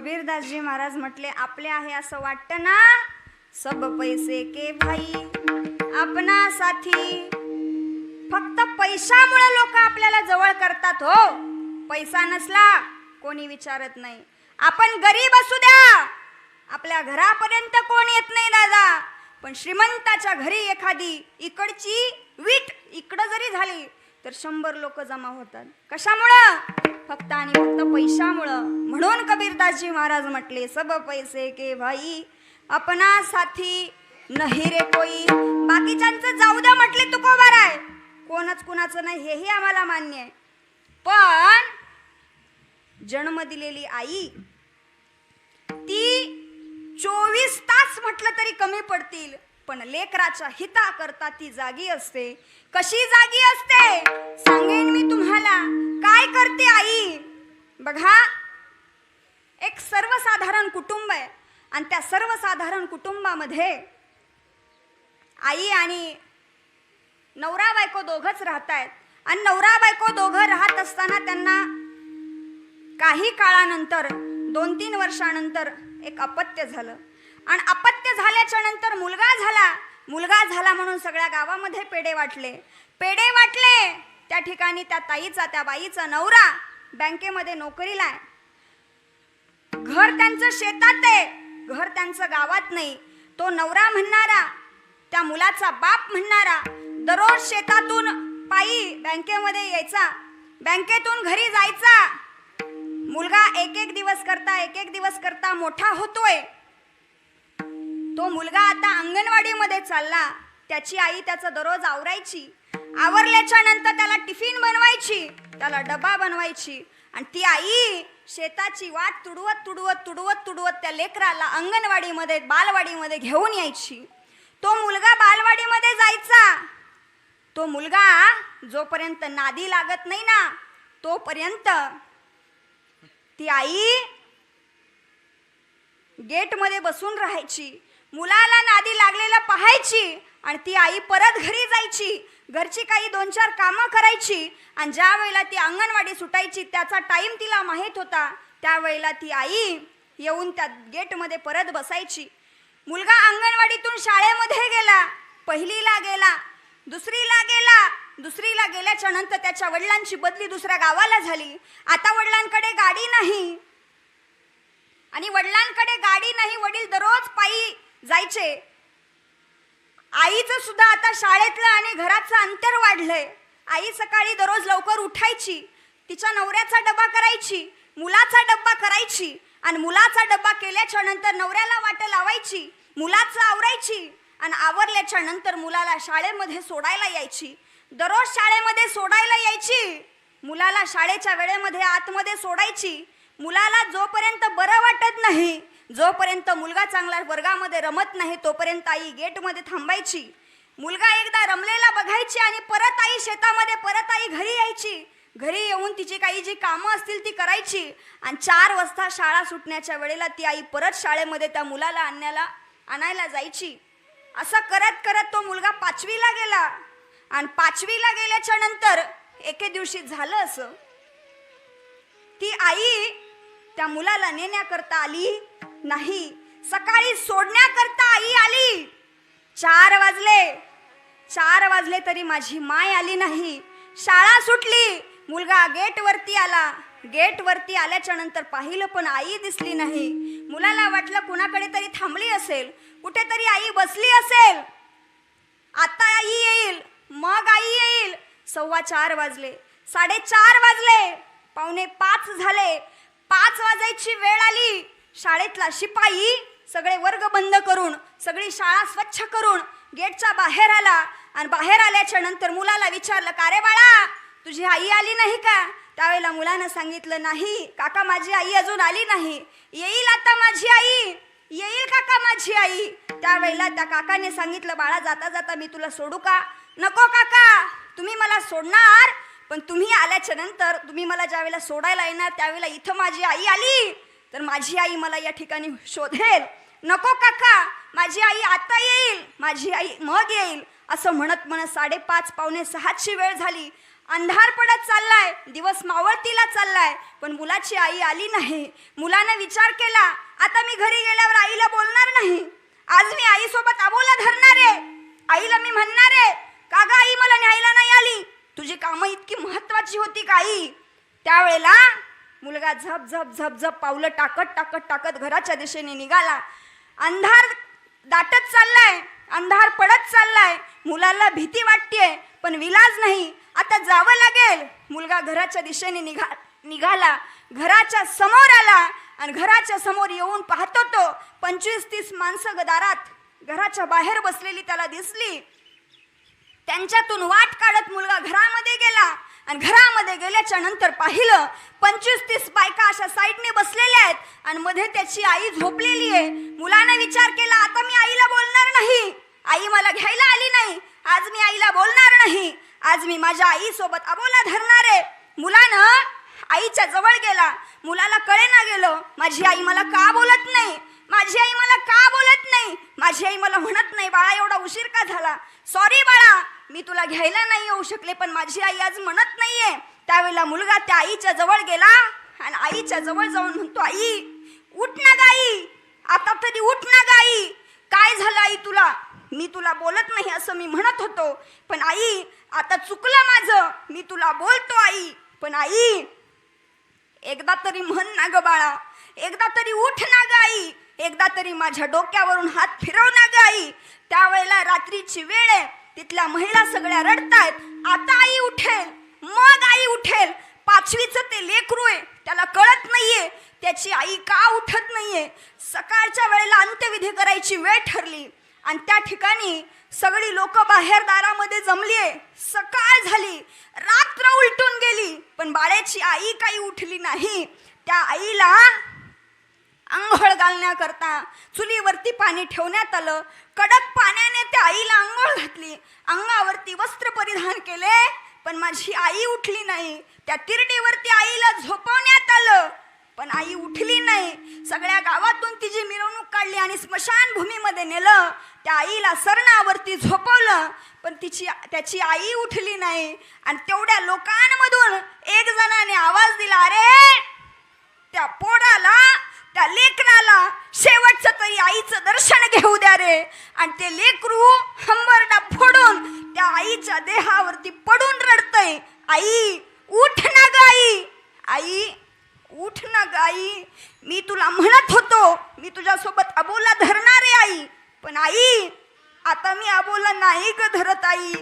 कबीरदासजी महाराज म्हटले आपले आहे असं वाटतं ना? सब पैसे के भाई आपणा साथी. फक्त पैशामुळे लोक आपल्याला जवळ करतात हो. पैसा नसला कोणी विचारत नाही. आपण गरीब असू द्या. आपल्या घरापर्यंत कोण येत नाही दादा. पण श्रीमंताच्या घरी एखादी इकडची वीट इकडं जरी झाली तर शंभर लोक जमा होतात. कशामुळं? फक्त आणि फक्त पैशामुळं. म्हणून कबीरदासजी महाराज म्हटले सब पैसे के भाई अपना साथी नाही रे कोई. बाकीच्यांचं जाऊ द्या म्हटले तुकोबार आहे कोणच कुणाचं नाही हेही आम्हाला मान्य आहे. पण जन्म दिलेली आई ती चोवीस तास म्हटलं तरी कमी पडतील. पण लेकराच्या हिता करता ती जागी असते. कशी जागी असते? सांगेन मी तुम्हाला. काय करते आई? बघा एक सर्वसाधारण कुटुंब आहे आणि त्या सर्वसाधारण कुटुंबामध्ये आई आणि नवरा बायको दोघच राहत आहेत. आणि नवरा बायको दोघं राहत असताना त्यांना काही काळानंतर दोन तीन वर्षानंतर एक अपत्य झालं. आणि अपत्य झाल्याच्यानंतर मुलगा झाला. मुलगा झाला म्हणून सगळ्या गावामध्ये पेढे वाटले. पेढे वाटले. त्या ठिकाणी त्या ताईचा त्या बाईचा नवरा बँकेमध्ये नोकरीला आहे. घर त्यांचं शेतात आहे. घर त्यांचं गावात नाही. तो नवरा म्हणणारा त्या मुलाचा बाप म्हणणारा दररोज शेतातून पायी बँकेमध्ये यायचा. बँकेतून घरी जायचा. मुलगा एक एक दिवस करता एक एक दिवस करता मोठा होतोय. तो मुलगा आता अंगणवाडीमध्ये चालला. त्याची आई त्याचा दररोज आवरायची. आवरल्याच्या नंतर त्याला टिफिन बनवायची. त्याला डबा बनवायची. आणि ती आई शेताची वाट तुडवत तुडवत तुडवत तुडवत त्या लेकराला अंगणवाडीमध्ये बालवाडीमध्ये घेऊन यायची. तो मुलगा बालवाडीमध्ये जायचा. तो मुलगा जोपर्यंत नादी लागत नाही ना तोपर्यंत ती आई गेटमध्ये बसून राहायची. मुलाला नादी लागलेला पाहायची आणि ती आई परत घरी जायची. घरची काही दोन चार कामं करायची आणि ज्या वेळेला ती अंगणवाडी सुटायची त्याचा टाईम तिला माहीत होता. त्यावेळेला ती आई येऊन त्या गेटमध्ये परत बसायची. मुलगा अंगणवाडीतून शाळेमध्ये गेला. पहिलीला गेला. दुसरीला गेला. दुसरीला गेल्याच्यानंतर त्याच्या वडिलांची बदली दुसऱ्या गावाला झाली. आता वडिलांकडे गाडी नाही. आणि वडिलांकडे गाडी नाही वडील दररोज पायी जायचे. आईचं सुद्धा आता शाळेतलं आणि घराचं अंतर वाढलंय. आई सकाळी दररोज लवकर उठायची तिच्या नवऱ्याचा डबा करायची मुलाचा डब्बा करायची आणि मुलाचा डब्बा केल्याच्यानंतर नवऱ्याला वाट लावायची मुलाचं आवरायची आणि आवरल्याच्या नंतर मुलाला शाळेमध्ये सोडायला यायची. दररोज शाळेमध्ये सोडायला यायची. मुलाला शाळेच्या वेळेमध्ये आतमध्ये सोडायची. मुलाला जोपर्यंत बरं वाटत नाही जोपर्यंत मुलगा चांगला वर्गामध्ये रमत नाही तोपर्यंत आई गेटमध्ये थांबायची. मुलगा एकदा रमलेला बघायची आणि परत आई शेतामध्ये परत आई घरी यायची. घरी येऊन तिची काही जी कामं असतील ती करायची. आणि चार वाजता शाळा सुटण्याच्या वेळेला ती आई परत शाळेमध्ये त्या मुलाला आणण्याला आणायला जायची. असं करत करत तो मुलगा पाचवीला गेला. आणि पाचवीला गेल्याच्यानंतर एके दिवशी झालं असं. ती आई त्या मुलाला नेण्याकरता आली. नाही. सकाळी सोडण्याकरता आई आली. चार वाजले. चार वाजले तरी माझी माय आली नाही. शाळा सुटली. मुलगा गेटवरती आला. गेटवरती आल्याच्यानंतर पाहिलं पण आई दिसली नाही. मुलाला वाटलं कुणाकडे तरी थांबली असेल. कुठेतरी आई बसली असेल. आता आई येईल. मग आई येईल. सव्वा चार वाजले. साडेचार वाजले. पावणे पाच झाले. पाच वाजायची वेळ आली. शाळेतला शिपाई सगळे वर्ग बंद करून सगळी शाळा स्वच्छ करून गेटच्या बाहेर आला आणि बाहेर आल्याच्यानंतर मुलाला विचारलं का रे बाळा तुझी आई आली नाही का? त्यावेळेला मुलानं सांगितलं नाही काका माझी आई अजून आली नाही. येईल आता माझी आई येईल काका माझी आई. त्यावेळेला त्या काकाने सांगितलं बाळा जाता जाता मी तुला सोडू का? नको काका तुम्ही मला सोडणार पण तुम्ही आल्याच्यानंतर तुम्ही मला ज्यावेळेला सोडायला येणार त्यावेळेला इथं माझी आई आली. तर माझी आई मला या ठिकाणी शोधेल. नको काका माझी आई आता येईल माझी आई मग येईल. असं म्हणत म्हणत साडेपाच पावणे सहाची वेळ झाली. अंधार पडत चाललाय दिवस मावळतीला चाललाय पण मुलाची आई आली नाही. मुलानं विचार केला आता मी घरी गेल्यावर आईला बोलणार नाही. आज मी आईसोबत आबोला धरणार. आहे आईला मी म्हणणार आहे का ग आई मला न्यायला नाही आली? तुझी कामं इतकी महत्वाची होती का आई? त्यावेळेला मुलगा झप झप झप झप पावलं टाकत टाकत टाकत घराच्या दिशेने निघाला. अंधार दाटत चाललाय अंधार पडत चाललाय. मुलाला भीती वाटतेय पण विलाज नाही. आता जावं लागेल. मुलगा घराच्या दिशेने निघा निघाला. घराच्या समोर आला आणि घराच्या समोर येऊन पाहतो तो. पंचवीस तीस माणसं गदारात घराच्या बाहेर बसलेली त्याला दिसली. त्यांच्यातून वाट काढत मुलगा घरामध्ये गेला. आणि घरामध्ये गेल्याच्यानंतर पाहिलं पंचवीस तीस बायका अशा साईडने बसलेल्या आहेत आणि मध्ये त्याची आई झोपलेली आहे. मुलानं विचार केला आता मी आईला बोलणार नाही. आई मला घ्यायला आली नाही. आज मी आईला बोलणार नाही. आज मी माझ्या आईसोबत अबोला धरणार आहे. मुलानं आईच्या जवळ गेला. मुलाला कळेना गेलं माझी आई मला का बोलत नाही? माझी आई मला का बोलत नाही? माझी आई मला म्हणत नाही बाळा एवढा उशीर का झाला? सॉरी बाळा. मी तुला घ्यायला नाही येऊ शकले पण माझी आई आज म्हणत नाहीये. त्यावेळेला मुलगा त्या आईच्या जवळ गेला आणि आईच्या जवळ जाऊन म्हणतो आई उठ ना गाई. आता तरी उठ ना गाई. काय झालं आई तुला? मी तुला बोलत नाही असं मी म्हणत होतो. पण आई आता चुकलं माझं. मी तुला बोलतो आई. पण आई एकदा तरी म्हण ना ग बाळा. एकदा तरी उठ ना ग आई एकदा तरी माझ्या डोक्यावरून हात फिरव ना ग आई त्यावेळेला रात्रीची वेळ आहे. तिथल्या महिला सगळ्या रडतायत. आता आई उठेल. मग आई उठेल. पाचवीचं ते लेकरू आहे. त्याला कळत नाहीये. त्याची आई का उठत नाहीये? सकाळच्या वेळेला अंत्यविधी करायची वेळ ठरली. आणि त्या ठिकाणी सगळी लोक बाहेर दारामध्ये जमलीये. सकाळ झाली. रात्र उलटून गेली. पण बाळ्याची आई काही उठली नाही. त्या आईला आंघोळ घालण्याकरता चुलीवरती पाणी ठेवण्यात आलं. कडक पाण्याने त्या आईला आंघोळ घातली. अंगावरती वस्त्र परिधान केले पण माझी आई उठली नाही. त्या तिरडीवरती आईला झोपवण्यात आलं पण आई उठली नाही. सगळ्या गावातून तिची मिरवणूक काढली आणि स्मशानभूमीमध्ये नेलं त्या आईला सरणावरती झोपवलं पण तिची त्याची आई उठली नाही. आणि तेवढ्या लोकांमधून एक जणाने आवाज दिला अरे त्या पोराला त्या लेकराला शेवटचं तरी आईचं दर्शन घेऊ द्या रे. आणि ते लेकरू हंबरडा फोडून त्या आईच्या देहावरती पडून रडतय. आई उठ ना गाई आई. उठ ना गाई मी तुला म्हणत होतो मी तुझ्यासोबत अबोला धरणार आहे आई. पण आई आता मी अबोला नाही ग धरत आई.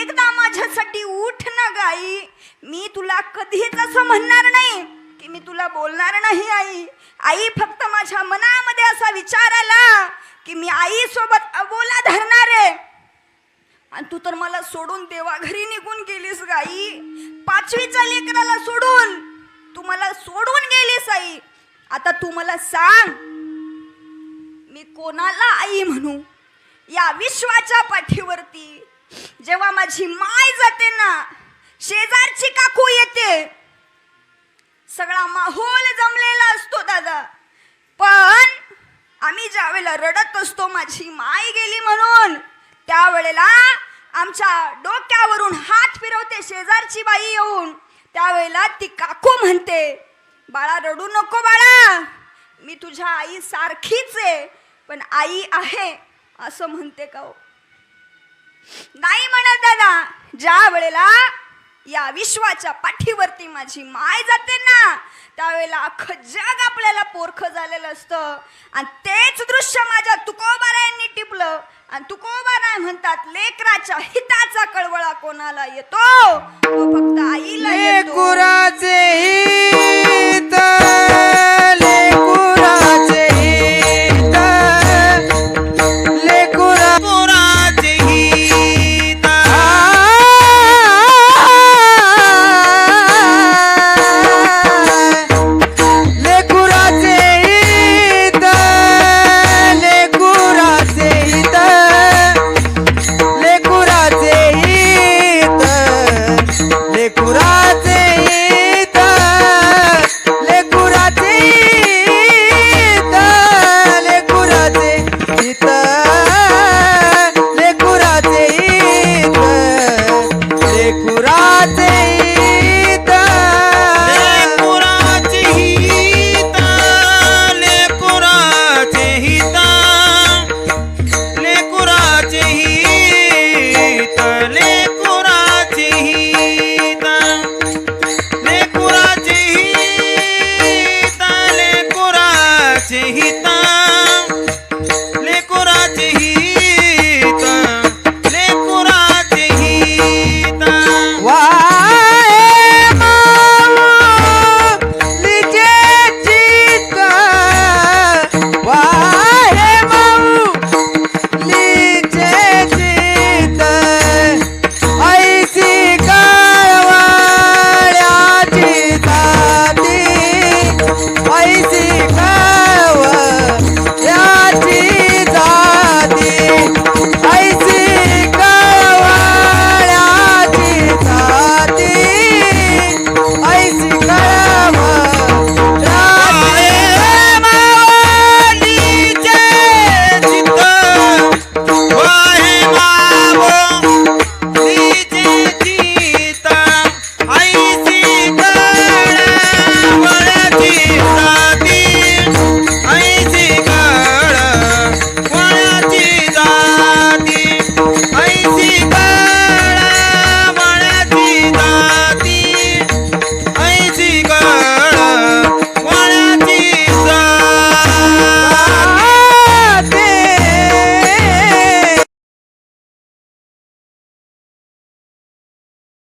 एकदा माझ्यासाठी उठ ना गाई मी तुला कधीच असं म्हणणार नाही की मी तुला बोलणार नाही आई. आई फक्त माझ्या मनामध्ये असा विचार आला की मी आई सोबत अबोला धरणार आहे. आणि तू तर मला सोडून देवा घरी निघून गेलीस गाई पाचवीच्या लेकराला सोडून तू मला सोडून गेलीस आई. आता तू मला सांग मी कोणाला आई म्हणू? या विश्वाच्या पाठीवरती जेव्हा माझी माय जाते ना शेजारची काकू येते. सगळा माहोल जमलेला असतो दादा. पण आम्ही ज्या वेळेला रडत असतो माझी माय गेली म्हणून त्यावेळेला आमच्या डोक्यावरून हात फिरवते शेजारची बाई येऊन. त्यावेळेला ती काकू म्हणते बाळा रडू नको बाळा. मी तुझ्या आई सारखीच आहे पण आई आहे असं म्हणते का हो? नाही म्हणत दादा. ज्या वेळेला या विश्वाच्या पाठीवरती माझी माय जाते ना त्यावेळेला अख्खं जग आपल्याला पोरखं झालेलं असतं. आणि तेच दृश्य माझ्या तुकोबारायांनी टिपलं. आणि तुकोबाराय म्हणतात लेकराच्या हिताचा कळवळा कोणाला येतो? तो फक्त आईला येतो.